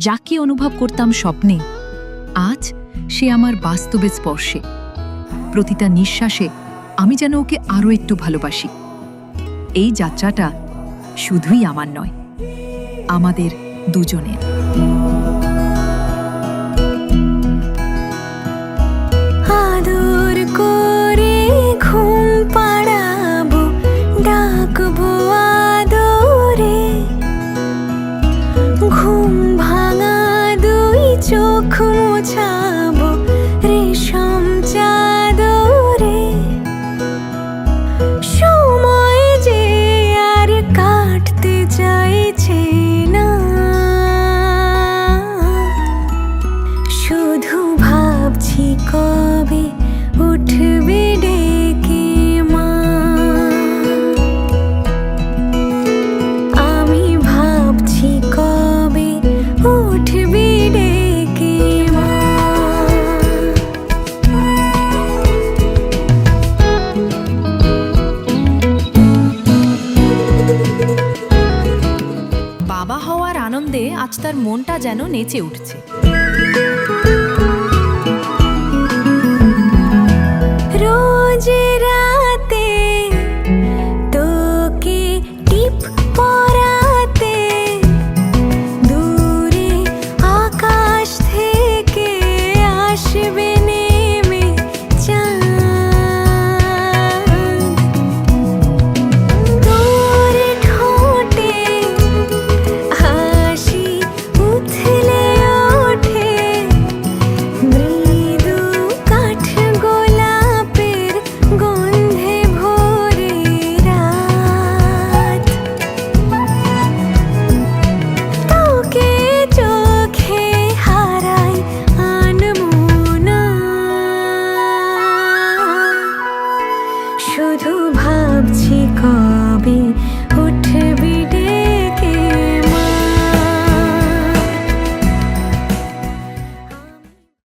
যাকে অনুভব করতাম স্বপ্নে, আজ সে আমার বাস্তবে স্পর্শে। প্রতিটা নিঃশ্বাসে আমি যেন ওকে আরও একটু ভালোবাসি। এই যাত্রাটা শুধুই আমার নয়, আমাদের দুজনের। ভাবছি কবে উঠবে ডেকে মা? আমি ভাবছি কবে উঠবে ডেকে মা? বাবা হওয়ার আনন্দে আজ তার মনটা যেন নেচে উঠছে।